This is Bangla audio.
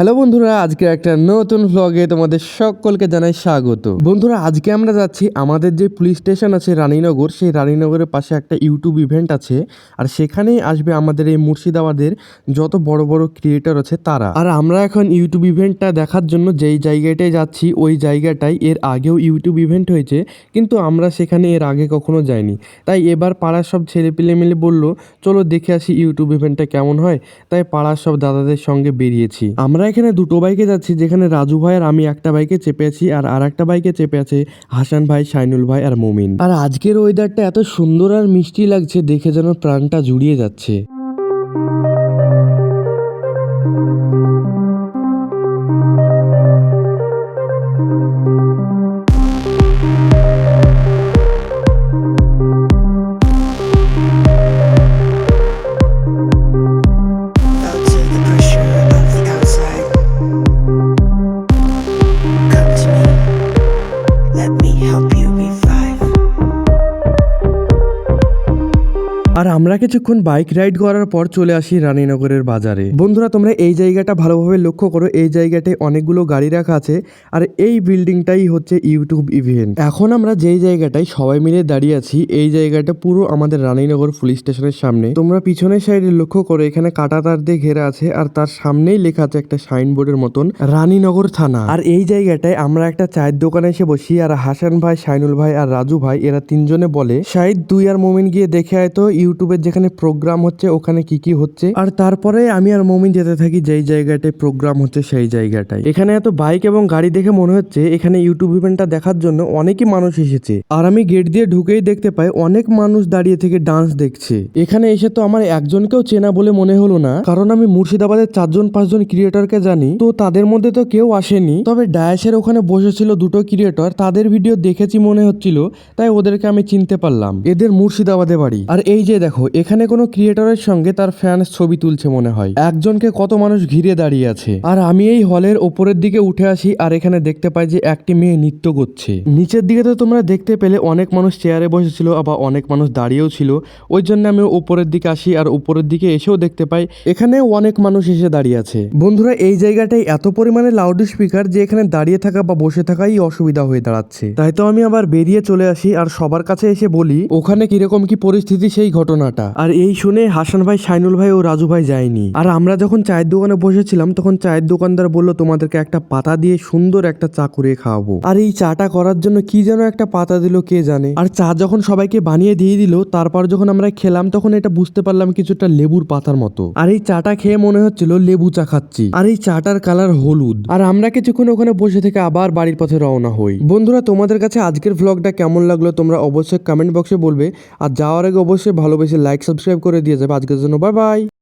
হ্যালো বন্ধুরা আজকে একটা নতুন ভ্লগে তোমাদের সকলকে জানাই স্বাগত। বন্ধুরা, আজকে আমরা যাচ্ছি আমাদের যে পুলিশ স্টেশন আছে রানীনগর, সেই রানীনগরের পাশে একটা ইউটিউব ইভেন্ট আছে, আর সেখানেই আসবে আমাদের এই মুর্শিদাবাদের যত বড় বড় ক্রিয়েটর আছে তারা। আর আমরা এখন ইউটিউব ইভেন্টটা দেখার জন্য যেই জায়গাটায় যাচ্ছি, ওই জায়গাটায় এর আগেও ইউটিউব ইভেন্ট হয়েছে, কিন্তু আমরা সেখানে এর আগে কখনো যাইনি। তাই এবার পাড়ার সব ছেলে পেলে মিলে বলল, চলো দেখে আসি ইউটিউব ইভেন্টটা কেমন হয়। তাই পাড়ার সব দাদাদের সঙ্গে বেরিয়েছি। আমরা এখানে দুটো বাইকে যাচ্ছি, যেখানে রাজু ভাই আর আমি একটা বাইকে চেপে আছি আর আর একটা বাইকে চেপে আছে হাসান ভাই, শাইনুল ভাই আর মুমিন। আর আজকের ওয়েদারটা এত সুন্দর আর মিষ্টি লাগছে, দেখে যেন প্রাণটা জুড়িয়ে যাচ্ছে। আমরা কিছুক্ষণ বাইক রাইড করার পর চলে আসি রানীনগরের বাজারে। বন্ধুরা, তোমরা এই জায়গাটা ভালোভাবে লক্ষ্য করো। এই জায়গাটায় অনেকগুলো গাড়ি রাখা আছে আর এই বিল্ডিংটাই হচ্ছে ইউটিউব ইভেন্ট। এখন আমরা যেই জায়গাটায় সবাই মিলে দাঁড়িয়ে আছি, এই জায়গাটা পুরো আমাদের রানীনগর পুলিশ স্টেশনের সামনে। তোমরা পিছনের সাইডে লক্ষ্য করো, এখানে কাটা তার দিয়ে ঘেরা আছে আর তার সামনেই লেখা আছে একটা সাইনবোর্ডের মতন, রানীনগর থানা। আর এই জায়গাটায় আমরা একটা চায়ের দোকানে এসে বসি আর হাসান ভাই সাইনুল ভাই আর রাজু ভাই, এরা তিনজনে বলে, শাহিদ দুই আর মোমিন গিয়ে দেখে আয় তো ইউটিউবের যেখানে প্রোগ্রাম হচ্ছে, ওখানে কি কি হচ্ছে। আর তারপরে আমি আর মোমিন যেতে থাকি, যেই জায়গাটায় প্রোগ্রাম হচ্ছে, সেই জায়গাটায়। এখানে এত বাইক এবং গাড়ি দেখে মনে হচ্ছে, এখানে ইউটিউব ইভেন্টটা দেখার জন্য অনেকই মানুষ এসেছে। আর আমি গেট দিয়ে ঢুকেই দেখতে পাই, অনেক মানুষ দাঁড়িয়ে থেকে ডান্স দেখছে। এখানে এসে তো আমার একজনকেও চেনা বলে মনে হলো না, কারণ আমি মুর্শিদাবাদের চারজন, পাঁচজন ক্রিয়েটরকে জানি, তো তাদের মধ্যে তো কেউ আসেনি। তবে ডায়াসের ওখানে বসেছিল দুটো ক্রিয়েটর তাদের ভিডিও দেখেছি মনে হচ্ছিল, তাই ওদেরকে আমি চিনতে পারলাম। এদের মুর্শিদাবাদে বাড়ি। আর এই যে এখানে কোনো ক্রিয়েটরের সঙ্গে তার ফ্যান্স ছবি তুলছে মনে হয়। একজনকে কত মানুষ ঘিরে দাঁড়িয়ে আছে। আর আমি এই হলের ওপরের দিকে উঠে আসি আর এখানে দেখতে পাই যে একটি মেয়ে নৃত্য করছে। নিচের দিকে তো তোমরা দেখতে পেলে অনেক মানুষ চেয়ারে বসেছিল আবার অনেক মানুষ দাঁড়িয়েও ছিল। ওই জন্য আমি উপরের দিকে আসি আর উপরের দিকে এসেও দেখতে পাই এখানেও অনেক মানুষ এসে দাঁড়িয়ে আছে। বন্ধুরা, এই জায়গাটায় এত পরিমাণে লাউড স্পিকার যে এখানে দাঁড়িয়ে থাকা বা বসে থাকাই অসুবিধা হয়ে দাঁড়াচ্ছে। তাই তো আমি আবার বেরিয়ে চলে আসি আর সবার কাছে এসে বলি, ওখানে কীরকম কি পরিস্থিতি সেই ঘটনাটা। আর এই শুনে হাসান ভাই সাইনুল ভাই ও রাজু ভাই যায়নি। আর আমরা যখন চায়ের দোকানে বসেছিলাম, তখন চায়ের দোকানদার বলল, তোমাদেরকে একটা পাতা দিয়ে সুন্দর একটা চা করে খাওয়াবো। আর এই চাটা করার জন্য কি যেন একটা পাতা দিল, কে জানে? আর চা যখন সবাইকে বানিয়ে দিয়ে দিল, তারপর যখন আমরা খেলাম, তখন এটা বুঝতে পারলাম কিছুটা লেবুর পাতার মতো। আর এই চাটা খেয়ে মনে হচ্ছিল, লেবু চা খাচ্ছি। আর এই চাটার কালার হলুদ। আর আমরা কিছুক্ষণ ওখানে বসে থেকে আবার বাড়ির পথে রওনা হই। বন্ধুরা, তোমাদের কাছে আজকের ভ্লগটা কেমন লাগল, তোমরা অবশ্যই কমেন্ট বক্সে বলবে। আর যাওয়ার আগে অবশ্যই ভালোবেসে লাইক সাবস্ক্রাইব করে দিয়ে যাবে। আজকের জন্য বাই বাই